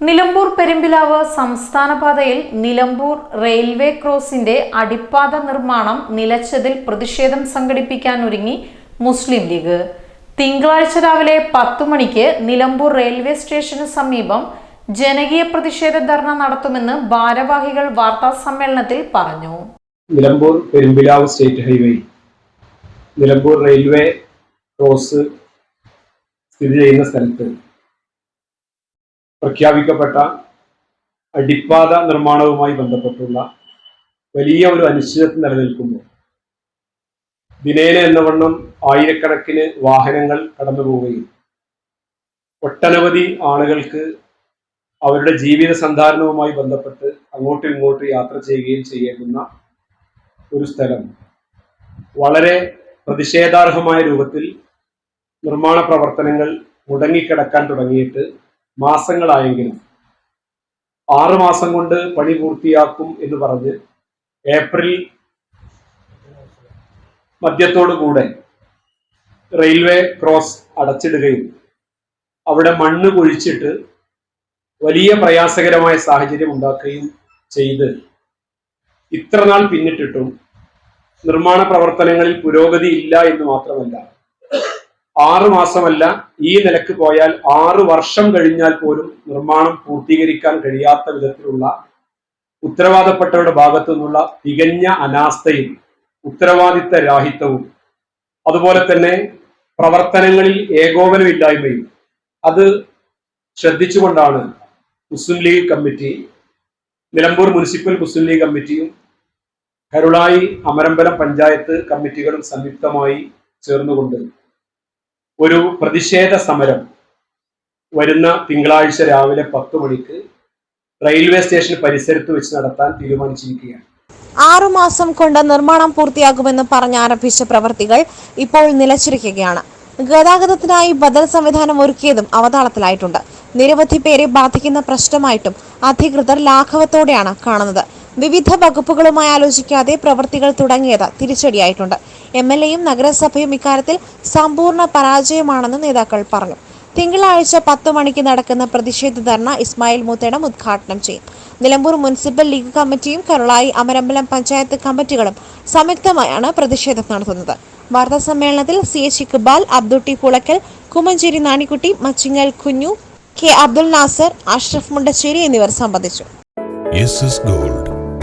പെരുമ്പിലാവ് സംസ്ഥാന പാതയിൽ നിലമ്പൂർ റെയിൽവേ ക്രോസിന്റെ അടിപ്പാത നിർമ്മാണം നിലച്ചതിൽ പ്രതിഷേധം സംഘടിപ്പിക്കാൻ ഒരുങ്ങി മുസ്ലിം ലീഗ്. തിങ്കളാഴ്ച രാവിലെ പത്തു മണിക്ക് നിലമ്പൂർ റെയിൽവേ സ്റ്റേഷന് സമീപം ജനകീയ പ്രതിഷേധ ധർണ നടത്തുമെന്ന് ഭാരവാഹികൾ വാർത്താ സമ്മേളനത്തിൽ പറഞ്ഞു. Nilambur Perumpilavu state highway Nilambur railway cross സ്ഥിതി ചെയ്യുന്ന സ്ഥലത്ത് പ്രഖ്യാപിക്കപ്പെട്ട അടിപ്പാത നിർമ്മാണവുമായി ബന്ധപ്പെട്ടുള്ള വലിയ ഒരു അനിശ്ചിതത്വം നിലനിൽക്കുമ്പോൾ ദിനേന എന്നവണ്ണം ആയിരക്കണക്കിന് വാഹനങ്ങൾ കടന്നു പോവുകയും ഒട്ടനവധി ആളുകൾക്ക് അവരുടെ ജീവിത സന്ധാരണവുമായി ബന്ധപ്പെട്ട് അങ്ങോട്ടും ഇങ്ങോട്ടും യാത്ര ചെയ്യുകയും ചെയ്യേണ്ടുന്ന ഒരു സ്ഥലം. വളരെ പ്രതിഷേധാർഹമായ രൂപത്തിൽ നിർമ്മാണ പ്രവർത്തനങ്ങൾ മുടങ്ങിക്കിടക്കാൻ തുടങ്ങിയിട്ട് മാസങ്ങളായെങ്കിലും. ആറ് മാസം കൊണ്ട് പണി പൂർത്തിയാക്കും എന്ന് പറഞ്ഞ് ഏപ്രിൽ മധ്യത്തോടു കൂടെ റെയിൽവേ ക്രോസ് അടച്ചിടുകയും അവിടെ മണ്ണ് കുഴിച്ചിട്ട് വലിയ പ്രയാസകരമായ സാഹചര്യം ഉണ്ടാക്കുകയും ചെയ്ത് ഇത്രനാൾ പിന്നിട്ടിട്ടും നിർമ്മാണ പ്രവർത്തനങ്ങളിൽ പുരോഗതി ഇല്ല എന്ന് മാത്രമല്ല ആറു മാസമല്ല ഈ നിലയ്ക്ക് പോയാൽ ആറു വർഷം കഴിഞ്ഞാൽ പോലും നിർമ്മാണം പൂർത്തീകരിക്കാൻ കഴിയാത്ത വിധത്തിലുള്ള ഉത്തരവാദപ്പെട്ടവരുടെ ഭാഗത്തു നിന്നുള്ള തികഞ്ഞ അനാസ്ഥയും ഉത്തരവാദിത്ത രാഹിത്വവും അതുപോലെ തന്നെ പ്രവർത്തനങ്ങളിൽ ഏകോപനമില്ലായ്മയും അത് ശ്രദ്ധിച്ചുകൊണ്ടാണ് മുസ്ലിം ലീഗ് കമ്മിറ്റി നിലമ്പൂർ മുനിസിപ്പൽ മുസ്ലിം ലീഗ് കമ്മിറ്റിയും കരുളായി അമരമ്പലം പഞ്ചായത്ത് കമ്മിറ്റികളും സംയുക്തമായി ചേർന്നുകൊണ്ട് ഒരു പ്രതിഷേധ സമരം വരുന്ന തിങ്കളാഴ്ച രാവിലെ പത്ത് മണിക്ക് റെയിൽവേ സ്റ്റേഷൻ പരിസരത്ത് വെച്ച് നടത്താൻ തീരുമാനിച്ചിരിക്കുകയാണ്. ആറുമാസം കൊണ്ട് നിർമ്മാണം പൂർത്തിയാകുമെന്ന് പറഞ്ഞ് ആരംഭിച്ച പ്രവർത്തികൾ ഇപ്പോൾ നിലച്ചിരിക്കുകയാണ്. ഗതാഗതത്തിനായി ബദൽ സംവിധാനം ഒരുക്കിയതും അവതാളത്തിലായിട്ടുണ്ട്. നിരവധി പേരെ ബാധിക്കുന്ന പ്രശ്നമായിട്ടും അധികൃതർ ലാഘവത്തോടെയാണ് കാണുന്നത്. വിവിധ വകുപ്പുകളുമായി ആലോചിക്കാതെ പ്രവൃത്തികൾ തുടങ്ങിയത് തിരിച്ചടിയായിട്ടുണ്ട്. എം എൽ എയും നഗരസഭയും ഇക്കാര്യത്തിൽ സമ്പൂർണ പരാജയമാണെന്ന് നേതാക്കൾ പറഞ്ഞു. തിങ്കളാഴ്ച പത്ത് മണിക്ക് നടക്കുന്ന പ്രതിഷേധ ധർണ ഇസ്മായിൽ മുത്തേടം ഉദ്ഘാടനം ചെയ്യും. നിലമ്പൂർ മുനിസിപ്പൽ ലീഗ് കമ്മിറ്റിയും കരുളായി അമരമ്പലം പഞ്ചായത്ത് കമ്മിറ്റികളും സംയുക്തമായാണ് പ്രതിഷേധം നടത്തുന്നത്. വാർത്താ സമ്മേളനത്തിൽ C H Iqbal Abdutty Pulakkal Kumancheri Nanikutty Machingal Kunju K Abdul Nasser Ashraf Mundassery എന്നിവർ സംബന്ധിച്ചു. Gold.